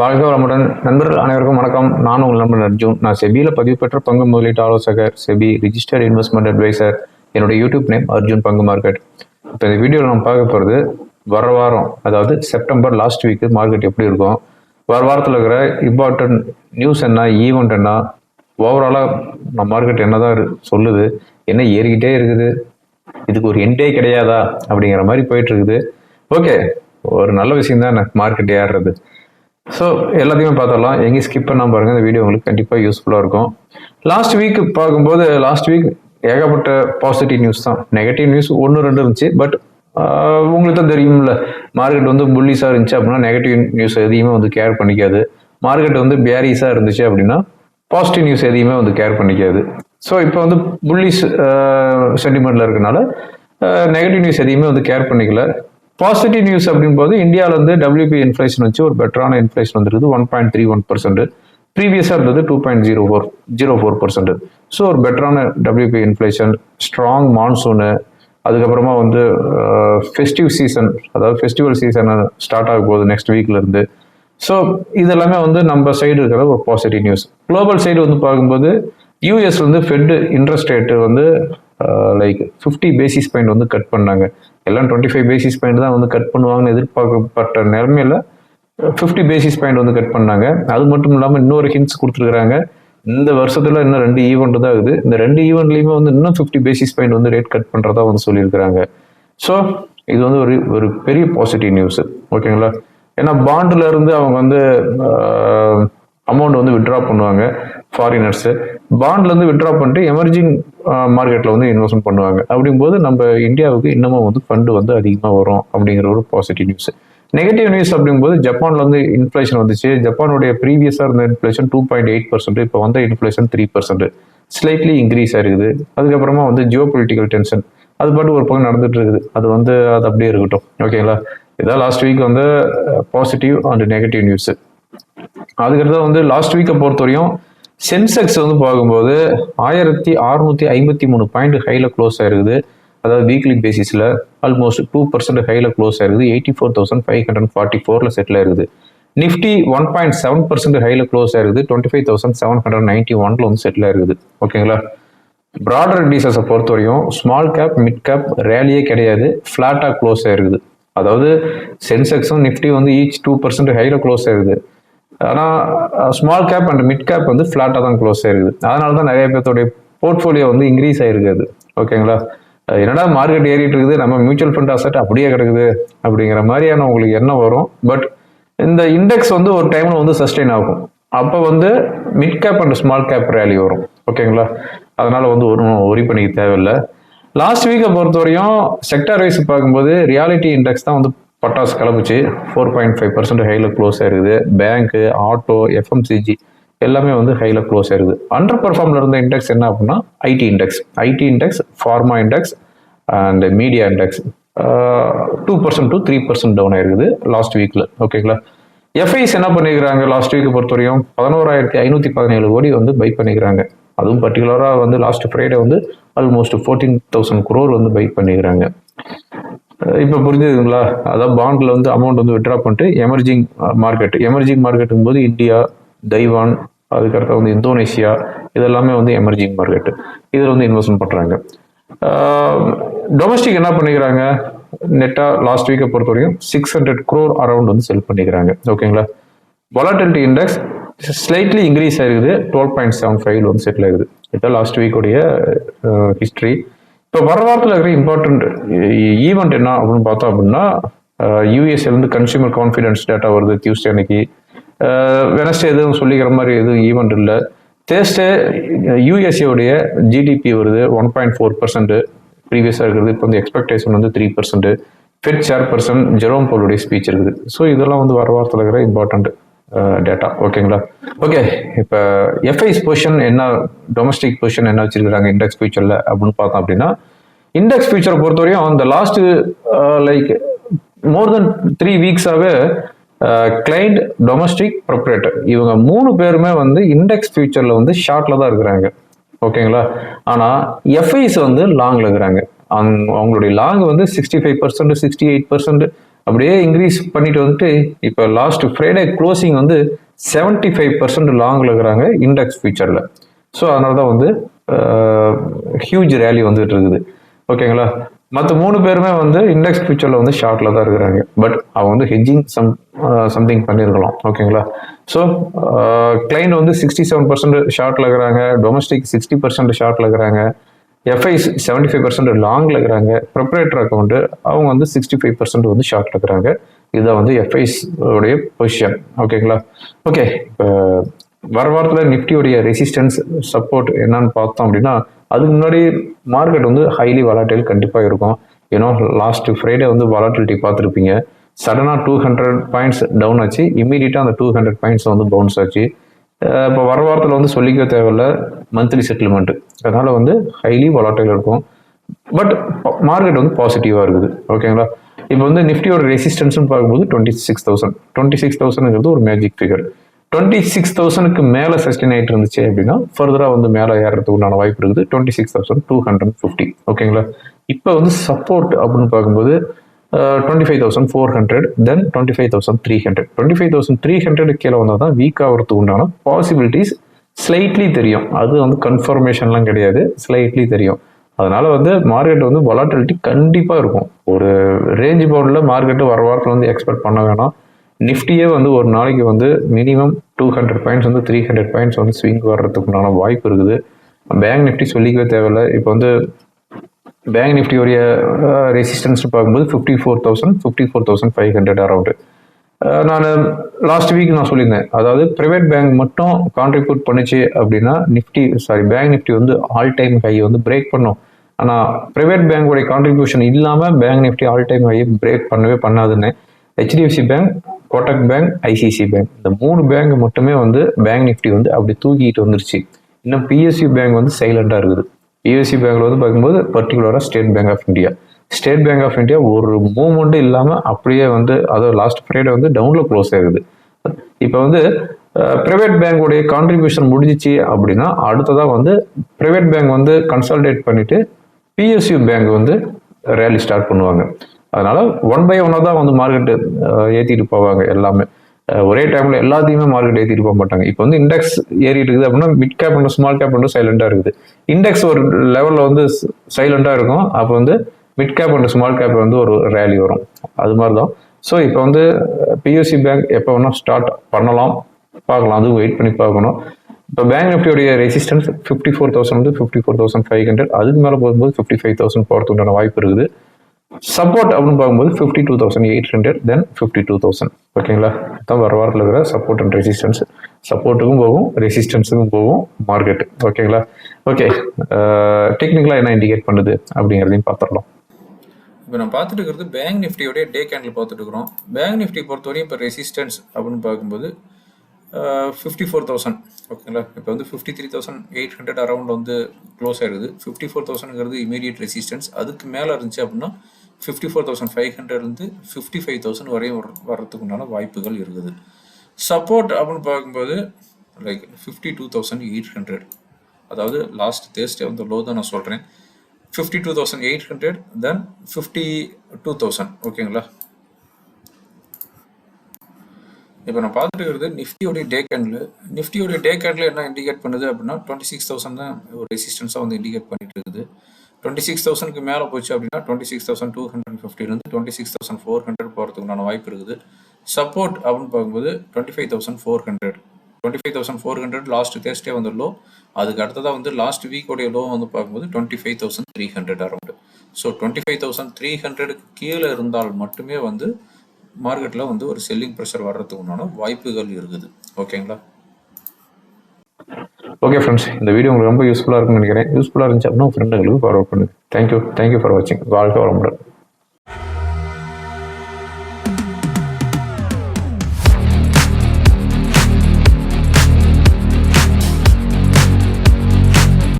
வாழ்க வளமுடன். நண்பர்கள் அனைவருக்கும் வணக்கம். நான் உங்கள் நண்பன் அர்ஜுன். நான் செபியில் பதிவு பெற்ற பங்கு முதலீட்டு ஆலோசகர் செபி ரிஜிஸ்டர்ட் இன்வெஸ்ட்மெண்ட் அட்வைசர் என்னோட யூடியூப் நேம் அர்ஜுன் பங்கு மார்க்கெட். இப்போ இந்த வீடியோவில் நம்ம பார்க்க போகிறது வர வாரம் அதாவது செப்டம்பர் லாஸ்ட் வீக்கு மார்க்கெட் எப்படி இருக்கும்? வர வாரத்தில் இருக்கிற இம்பார்ட்டன்ட் நியூஸ் என்ன ஈவெண்ட் என்ன? ஓவராலாக நம்ம மார்க்கெட் என்னதான் தான் சொல்லுது? என்ன ஏறிக்கிட்டே இருக்குது? இதுக்கு ஒரு எண்டே கிடையாதா? அப்படிங்கிற மாதிரி போயிட்டு இருக்குது. ஓகே ஒரு நல்ல விஷயம் தான் மார்க்கெட் ஏறுறது. ஸோ எல்லாத்தையுமே பார்த்துடலாம். எங்கேயும் ஸ்கிப் பண்ணாமல் பாருங்கள் இந்த வீடியோ உங்களுக்கு கண்டிப்பாக யூஸ்ஃபுல்லாக இருக்கும். லாஸ்ட் வீக் பார்க்கும்போது லாஸ்ட் வீக் ஏகப்பட்ட பாசிட்டிவ் நியூஸ் தான். நெகட்டிவ் நியூஸ் ஒன்று ரெண்டு இருந்துச்சு. பட் உங்களுக்கு தான் தெரியும்ல. மார்க்கெட் வந்து புல்லிஸாக இருந்துச்சு அப்படின்னா நெகட்டிவ் நியூஸ் எதையுமே வந்து கேர் பண்ணிக்காது. மார்க்கெட் வந்து பேரிஸாக இருந்துச்சு அப்படின்னா பாசிட்டிவ் நியூஸ் எதையுமே வந்து கேர் பண்ணிக்காது. ஸோ இப்போ வந்து புல்லிஸ் சென்டிமெண்ட்டில் இருக்கனால நெகட்டிவ் நியூஸ் எதையுமே வந்து கேர் பண்ணிக்கல. பாசிட்டிவ் நியூஸ் அப்படின் போது இந்தியாவில் வந்து டபிள்யூபி இன்ஃப்ளேஷன் வச்சு ஒரு பெட்டரான இன்ஃப்ளேஷன் வந்துருக்குது. One point three one percent ப்ரீவியஸாக இருந்தது two point zero four zero four percent so ஒரு பெட்டரான டபிள்யூபி இன்ஃப்ளேஷன் ஸ்ட்ராங் மான்சூனு அதுக்கப்புறமா வந்து uh, ஃபெஸ்டிவ் சீசன் அதாவது ஃபெஸ்டிவல் சீசன் ஸ்டார்ட் ஆக போகுது நெக்ஸ்ட் வீக்லேருந்து ஸோ இதெல்லாமே வந்து நம்ம சைடு இருக்கிற ஒரு பாசிட்டிவ் நியூஸ் குளோபல் சைடு வந்து பார்க்கும்போது யூஎஸ் வந்து ஃபெட் இன்ட்ரெஸ்ட் ரேட்டு வந்து லைக் ஃபிஃப்டி பேசிஸ் பாயிண்ட் வந்து கட் பண்ணாங்க. எல்லாம் டுவெண்ட்டி ஃபைவ் பேசிஸ் பாயிண்ட் தான் வந்து கட் பண்ணுவாங்கன்னு எதிர்பார்க்கப்பட்ட நிலைமையில ஃபிஃப்டி பேசிஸ் பாயிண்ட் வந்து கட் பண்ணாங்க. அது மட்டும் இல்லாமல் இன்னொரு ஹிண்ட்ஸ் கொடுத்துருக்குறாங்க. இந்த வருஷத்துல இன்னும் ரெண்டு ஈவெண்ட் தான் இருக்குது. இந்த ரெண்டு ஈவெண்ட்லையுமே வந்து இன்னும் ஃபிஃப்டி பேசிஸ் பாயிண்ட் வந்து ரேட் கட் பண்ணுறதா வந்து சொல்லியிருக்கிறாங்க. ஸோ இது வந்து ஒரு ஒரு பெரிய பாசிட்டிவ் நியூஸ் ஓகேங்களா? ஏன்னா பாண்ட்ல இருந்து அவங்க வந்து அமௌண்ட் வந்து விட்ரா பண்ணுவாங்க ஃபாரினர்ஸு பாண்ட்லேருந்து விட்ரா பண்ணிட்டு எமர்ஜிங் மார்க்கெட்டில் வந்து இன்வெஸ்ட்மெண்ட் பண்ணுவாங்க. அப்படிங்கும்போது நம்ம இந்தியாவுக்கு இன்னமும் வந்து ஃபண்டு வந்து அதிகமாக வரும் அப்படிங்கிற ஒரு பாசிட்டிவ் நியூஸ் நெகட்டிவ் நியூஸ் அப்படிங்கும்போது ஜப்பானில் வந்து இன்ஃப்ளேஷன் வந்துச்சு. ஜப்பானுடைய ப்ரீவியஸாக இருந்த inflation two point eight percent இப்போ வந்து inflation three percent slightly increase ஆயிருக்குது. அதுக்கப்புறமா வந்து ஜியோ பொலிட்டிக்கல் டென்ஷன் அது பாட்டு ஒரு பக்கம் நடந்துட்டு இருக்குது. அது வந்து அது அப்படியே இருக்கட்டும். ஓகேங்களா இதான் லாஸ்ட் வீக் வந்து பாசிட்டிவ் அண்ட் நெகட்டிவ் நியூஸ் அதுக்கடுத்து வந்து லாஸ்ட் வீக்கை பொறுத்தவரையும் சென்செக்ஸ் வந்து பார்க்கும்போது ஆயிரத்தி அறுநூத்தி ஐம்பத்தி மூணு பாயிண்ட் ஹைல க்ளோஸ் ஆயிருக்குது. அதாவது வீக்லி பேசிஸில் ஆல்மோஸ்ட் டூ பர்சன்ட் ஹைல க்ளோஸ் ஆயிருக்குது. Eighty four thousand five hundred forty ஃபோரில் செட்டில் ஆயிருக்குது. Nifty one point seven percent ஹைல close ஆயிருக்குது. Twenty five thousand seven hundred ninety ஒன்ல வந்து செட்டில் ஆயிருக்குது. ஓகேங்களா ப்ராடர் பொறுத்த பொறுத்தவரையும் ஸ்மால் கேப் மிட் கேப் ரேலியே கிடையாது. ஃப்ளாட்டாக க்ளோஸ் ஆயிருக்குது. அதாவது சென்செக்ஸும் நிஃப்டி வந்து ஈச் டூ பர்சன்ட் ஹைல க்ளோஸ் ஆயிருக்குது. ஆனால் small cap and mid cap வந்து ஃப்ளாட்டாக தான் க்ளோஸ் ஆயிருக்குது அதனால தான் நிறைய பேர்த்தோடைய போர்ட்ஃபோலியோ வந்து இன்க்ரீஸ் ஆயிருக்காது ஓகேங்களா என்னடா மார்க்கெட் ஏறிட்டு இருக்குது? நம்ம மியூச்சுவல் ஃபண்ட் அசட் அப்படியே கிடக்குது அப்படிங்கிற மாதிரியான உங்களுக்கு எண்ணம் வரும். பட் இந்த இண்டெக்ஸ் வந்து ஒரு டைமில் வந்து சஸ்டெயின் ஆகும். அப்போ வந்து mid cap and small cap rally வரும். ஓகேங்களா அதனால வந்து ஒரு ஒரி பண்ணிக்க தேவையில்லை. லாஸ்ட் வீக்கை பொறுத்தவரையும் செக்டார் வைஸ் பார்க்கும்போது ரியாலிட்டி இண்டெக்ஸ் தான் வந்து பட்டாசு கிளம்புச்சு ஃபோர் பாயிண்ட் ஃபைவ் பர்சன்ட் ஹைல க்ளோஸ் ஆயிருக்குது. பேங்க்கு ஆட்டோ எஃப்எம்சிஜி எல்லாமே வந்து ஹையில் க்ளோஸ் ஆயிருக்குது. அண்டர் பர்ஃபார்மில் இருந்த இண்டெக்ஸ் என்ன அப்படின்னா IT index IT index pharma index and media index two percent to three percent down ஆயிருக்குது லாஸ்ட் வீக்கில் ஓகேங்களா எஃப்ஐஸ் என்ன பண்ணிக்கிறாங்க லாஸ்ட் வீக் பொறுத்தவரையும்? பதினோராயிரத்தி ஐநூற்றி பதினேழு கோடி வந்து பை பண்ணிக்கிறாங்க. அதுவும் பர்டிகுலராக வந்து லாஸ்ட் ஃப்ரைடே வந்து ஆல்மோஸ்ட் ஃபோர்டீன் தௌசண்ட் குரோர் வந்து பை பண்ணிக்கிறாங்க. இப்போ புரிஞ்சுதுங்களா? அதான் பாண்டில் வந்து அமௌண்ட் வந்து விட்ரா பண்ணிட்டு எமர்ஜிங் மார்க்கெட் எமர்ஜிங் மார்க்கெட்டுங்கும் போது இந்தியா தைவான் அதுக்கடுத்து வந்து இந்தோனேஷியா இதெல்லாமே வந்து எமர்ஜிங் மார்க்கெட் இதில் வந்து இன்வெஸ்ட்மெண்ட் பண்ணுறாங்க டொமஸ்டிக் என்ன பண்ணிக்கிறாங்க? நெட்டாக லாஸ்ட் வீக்கை பொறுத்த வரைக்கும் சிக்ஸ் ஹண்ட்ரட் க்ரோர் அரௌண்ட் வந்து செல் பண்ணிக்கிறாங்க. ஓகேங்களா வொலாட்டிலிட்டி இண்டெக்ஸ் ஸ்லைட்லி இன்க்ரீஸ் ஆயிருக்குது. டுவெல் பாயிண்ட் செவன் ஃபைவ் வந்து செட்டில் ஆகுது இதுதான் லாஸ்ட் வீக்குடைய ஹிஸ்ட்ரி இப்போ வர வாரத்தில் இருக்கிற இம்பார்ட்டன்ட் ஈவெண்ட் என்ன அப்படின்னு பார்த்தோம் அப்படின்னா யூஎஸ்ஏலேருந்து கன்சியூமர் கான்ஃபிடென்ஸ் டேட்டா வருது டியூஸ்டே அன்னைக்கு. வெனஸ்டே எதுவும் சொல்லிக்கிற மாதிரி எதுவும் ஈவெண்ட் இல்லை. தேர்ஸ்டே யூஎஸ்ஏவுடைய ஜிடிபி வருது ஒன் பாயிண்ட் ஃபோர் பர்சன்ட் ப்ரீவியஸாக இருக்கிறது இப்போ வந்து எக்ஸ்பெக்டேஷன் வந்து three percent Fed chair person Jerome போலுடைய speech இருக்குது. ஸோ இதெல்லாம் வந்து வர வாரத்தில் இருக்கிற இம்பார்ட்டன்ட் டேட்டா ஓகேங்களா ஓகே இப்போ எஃப்ஐஸ் பொசிஷன் என்ன டொமஸ்டிக் பொசிஷன் என்ன வச்சிருக்கிறாங்க இண்டெக்ஸ் ஃபியூச்சரில் அப்படின்னு பார்த்தோம் அப்படின்னா இண்டெக்ஸ் ஃபியூச்சரை பொறுத்தவரையும் அந்த last like more then three வீக்ஸாகவே client domestic proprietor இவங்க மூணு பேருமே வந்து இண்டெக்ஸ் ஃபியூச்சரில் வந்து ஷார்ட்டில் தான் இருக்கிறாங்க. ஓகேங்களா ஆனால் எஃப்ஐஸ் வந்து லாங்கில் இருக்கிறாங்க. அவங்க அவங்களுடைய லாங் வந்து sixty five percent sixty eight percent அப்படியே இன்க்ரீஸ் பண்ணிட்டு வந்துட்டு இப்போ லாஸ்ட் ஃப்ரைடே க்ளோசிங் வந்து செவன்ட்டி ஃபைவ் பர்சன்ட் லாங்கில் இருக்கிறாங்க இண்டெக்ஸ் ஃபியூச்சரில் ஸோ அதனால தான் வந்து ஹியூஜ் ரேலி வந்துட்டு இருக்குது. ஓகேங்களா மற்ற மூணு பேருமே வந்து இண்டெக்ஸ் ஃபியூச்சரில் வந்து ஷார்ட்டில் தான் இருக்கிறாங்க. பட் அவங்க வந்து ஹெஜ்ஜிங் சம் சம்திங் பண்ணியிருக்கலாம் ஓகேங்களா ஸோ கிளைண்ட் வந்து சிக்ஸ்டி செவன் பர்சன்ட் ஷார்ட்டில் இருக்கிறாங்க. டொமஸ்டிக் சிக்ஸ்டி பர்சன்ட் ஷார்ட்டில் இருக்கிறாங்க. எஃப்ஐ செவன்டி ஃபைவ் பர்சன்ட் லாங்கில் இருக்கிறாங்க. ப்ரிப்பரேட்டர் அக்கௌண்ட்டு அவங்க வந்து சிக்ஸ்டி ஃபைவ் பர்சன்ட் வந்து ஷார்ட்டில் இருக்கிறாங்க. இதுதான் வந்து எஃப்ஐஸ் உடைய பொசிஷன் ஓகேங்களா ஓகே இப்போ வர வாரத்தில் நிஃப்டியோடைய ரெசிஸ்டன்ஸ் சப்போர்ட் என்னன்னு பார்த்தோம் அப்படின்னா அதுக்கு முன்னாடி மார்க்கெட் வந்து ஹைலி வலாட்டைல் கண்டிப்பாக இருக்கும். ஏன்னா லாஸ்ட் ஃப்ரைடே வந்து வலாட்டிலிட்டி பார்த்துருப்பீங்க. சடனாக டூ ஹண்ட்ரட் பாயிண்ட்ஸ் டவுன் ஆச்சு. இம்மீடியட்டாக அந்த டூ ஹண்ட்ரட் பாயிண்ட்ஸ் வந்து பவுன்ஸ் ஆச்சு. இப்போ வர வாரத்தில் வந்து சொல்லிக்க தேவையில்ல. மந்த்லி செட்டில்மெண்ட் அதனால வந்து ஹைலி வலாட்டைல் இருக்கும். பட் மார்க்கெட் வந்து பாசிட்டிவாக இருக்குது. ஓகேங்களா இப்போ வந்து நிஃப்டியோட ரெசிஸ்டன்ஸ்னு பார்க்கும்போது twenty six thousand twenty six தௌசண்ட்ங்கிறது ஒரு மேஜிக் ஃபிகர் டுவெண்ட்டி சிக்ஸ் தௌசண்ட்க்கு மேலே சஸ்டெயின் ஆகிட்டு இருந்துச்சு அப்படின்னா ஃபர்தராக வந்து மேலே ஏறதுக்கு உண்டான வாய்ப்பு இருக்குது. Twenty six thousand two hundred fifty ஓகேங்களா இப்போ வந்து சப்போர்ட் அப்படின்னு பார்க்கும்போது twenty five thousand four hundred then twenty five thousand three hundred twenty five thousand three hundred கீழே வந்தால் தான் வீக் ஆகிறதுக்கு உண்டான பாசிபிலிட்டிஸ் ஸ்லைட்லி தெரியும். அது வந்து கன்ஃபர்மேஷன்லாம் கிடையாது ஸ்லைட்லி தெரியும். அதனால வந்து மார்க்கெட் வந்து வொலாட்டிலிட்டி கண்டிப்பாக இருக்கும். ஒரு ரேஞ்ச் பவுண்டில் மார்க்கெட்டு வர வாரத்தில் வந்து எக்ஸ்பெக்ட் பண்ண வேணாம். நிஃப்டியே வந்து ஒரு நாளைக்கு வந்து மினிமம் டூ ஹண்ட்ரட் பாயிண்ட்ஸ் வந்து த்ரீ ஹண்ட்ரட் பாயிண்ட்ஸ் வந்து ஸ்விங் வர்றதுக்குண்டான வாய்ப்பு இருக்குது. பேங்க் நிஃப்டி சொல்லிக்கவே தேவையில்லை. இப்போ வந்து பேங்க் நிஃப்டியோடைய ரெசிஸ்டன்ஸ் பார்க்கும்போது fifty four thousand fifty four thousand five hundred around நான் லாஸ்ட் வீக் நான் சொல்லியிருந்தேன். அதாவது ப்ரைவேட் பேங்க் மட்டும் கான்ட்ரிபியூட் பண்ணுச்சு அப்படின்னா நிஃப்டி சாரி பேங்க் நிஃப்டி வந்து ஆல் டைம் ஹை வந்து பிரேக் பண்ணும். ஆனால் ப்ரைவேட் பேங்கோடைய கான்ட்ரிபியூஷன் இல்லாமல் bank Nifty all time high break பண்ணவே பண்ணாதுன்னு HDFC bank Kotak bank ICICI bank இந்த மூணு பேங்க் மட்டுமே வந்து பேங்க் நிஃப்டி வந்து அப்படி தூக்கிட்டு வந்துருச்சு. இன்னும் பிஎஸ்சி பேங்க் வந்து சைலண்டாக இருக்குது. பிஎஸ்சி பேங்க்ல வந்து பார்க்கும்போது பர்டிகுலராக State Bank of India State Bank of India ஒரு மூவ்மெண்ட்டும் இல்லாமல் அப்படியே வந்து அதாவது லாஸ்ட் ஃப்ரைடே வந்து டவுனில் க்ளோஸ் ஆகுது இப்போ வந்து ப்ரைவேட் பேங்கோடைய கான்ட்ரிபியூஷன் முடிஞ்சிச்சு அப்படின்னா அடுத்ததாக வந்து ப்ரைவேட் பேங்க் வந்து கன்சால்டேட் பண்ணிவிட்டு பிஎஸ்யூ பேங்க் வந்து ரேலி ஸ்டார்ட் பண்ணுவாங்க. அதனால் ஒன் பை ஒன்னாக தான் வந்து மார்க்கெட்டு ஏற்றிட்டு போவாங்க எல்லாமே. ஒரே டைம்ல எல்லாத்தையுமே மார்க்கெட் ஏற்றிட்டு போக மாட்டாங்க. இப்போ வந்து இண்டெக்ஸ் ஏறிட்டு இருக்குது அப்படின்னா mid cap and small cap வந்து சைலண்டாக இருக்குது. இண்டெக்ஸ் ஒரு லெவலில் வந்து சைலண்டாக இருக்கும். அப்போ வந்து mid cap and small cap வந்து ஒரு ரேலி வரும். அது மாதிரி தான் ஸோ இப்போ வந்து பியூசி பேங்க் எப்போ வேணால் ஸ்டார்ட் பண்ணலாம். பார்க்கலாம். அதுவும் வெயிட் பண்ணி பார்க்கணும். இப்போ பேங்க் நிஃப்டியோடைய ரெசிஸ்டன்ஸ் ஃபிஃப்டி ஃபோர் தௌசண்ட் வந்து fifty four thousand five hundred அதுக்கு மேலே போகும்போது ஃபிஃப்டி ஃபைவ் தௌசண்ட் போகிறதுக்கு உண்டான வாய்ப்பு இருக்குது. சப்போர்ட் அப்படின்னு பார்க்கும்போது fifty two thousand eight hundred then fifty two thousand ஓகேங்களா தான் வர வாரத்தில் இருக்கிற சப்போர்ட் அண்ட் ரெசிஸ்டன்ஸ் சப்போர்ட்டுக்கும் போகும் ரெசிஸ்டன்ஸுக்கும் போகும் மார்க்கெட் ஓகேங்களா ஓகே டெக்னிக்கலாக என்ன இண்டிகேட் பண்ணுது அப்படிங்கிறதையும் பார்த்துடலாம். இப்போ நம்ம பார்த்துட்டு இருக்கிறது பேங்க் நிஃப்டியோடைய டே கேண்டில் பார்த்துட்டு இருக்கிறோம். பேங்க் நிஃப்டி பொறுத்தவரையும் இப்போ ரெசிஸ்டன்ஸ் அப்படின்னு பார்க்கும்போது ஃபிஃப்டி ஃபோர் தௌசண்ட் ஓகேங்களா இப்போ வந்து fifty three thousand eight hundred around வந்து க்ளோஸ் ஆயிருக்குது ஃபிஃப்டி ஃபோர் தௌசண்ட்ங்கிறது இமீடியட் ரெசிஸ்டன்ஸ் அதுக்கு மேலே இருந்துச்சு அப்படின்னா ஃபிஃப்டி ஃபோர் தௌசண்ட் ஃபைவ் ஹண்ட்ரட்லேருந்து ஃபிஃப்டி ஃபைவ் தௌசண்ட் வரையும் வர்றதுக்குண்டான வர்றதுக்கு உண்டான வாய்ப்புகள் இருக்குது. சப்போர்ட் அப்படின்னு பார்க்கும்போது like fifty two thousand eight hundred அதாவது லாஸ்ட் தேர்ஸ்டே வந்து லோ தான் நான் சொல்கிறேன் fifty two thousand eight hundred then fifty two thousand ஓகேங்களா இப்போ நான் பார்த்துட்டு இருக்கிறது நிஃப்டியோடைய டே கேண்டில் நிஃப்டியோடைய டே கேண்டில் என்ன இண்டிகேட் பண்ணுது அப்படின்னா டுவெண்ட்டி சிக்ஸ் தௌசண்ட் தான் ஒரு ரெசிஸ்டன்ஸாக வந்து இண்டிகேட் பண்ணிட்டு இருக்குது. டுவெண்ட்டி சிக்ஸ் தௌசண்ட்க்கு மேலே போச்சு அப்படின்னா twenty six thousand two hundred ஃபிஃப்டிலேருந்து twenty six thousand four hundred போகிறதுக்குண்டான வாய்ப்பு இருக்குது. சப்போர்ட் அப்படின்னு பார்க்கும்போது twenty five thousand four hundred twenty five thousand four hundred last Thursday வந்து லோ அதுக்கு அடுத்ததாக வந்து லாஸ்ட் வீக்கோடைய லோ வந்து பார்க்கும்போது twenty five thousand three hundred around so twenty five thousand three ஹண்ட்ரடுக்கு கீழே இருந்தால் மட்டுமே வந்து மார்க்கெட்டில் வந்து ஒரு செல்லிங் ப்ரெஷர் வர்றதுக்கு உண்டான வாய்ப்புகள் இருக்குது. ஓகேங்களா? ஓகே ஃப்ரெண்ட்ஸ் இந்த வீடியோ உங்களுக்கு ரொம்ப யூஸ்ஃபுல்லாக இருக்கும்னு நினைக்கிறேன். யூஸ்ஃபுல்லாக இருந்துச்சு அப்படின்னா உங்கள் ஃப்ரெண்டுங்களுக்கு ஃபார்வர்ட் பண்ணுங்கள் thank you thank you for வாட்சிங் வாழ்க்கை வளமுடன்.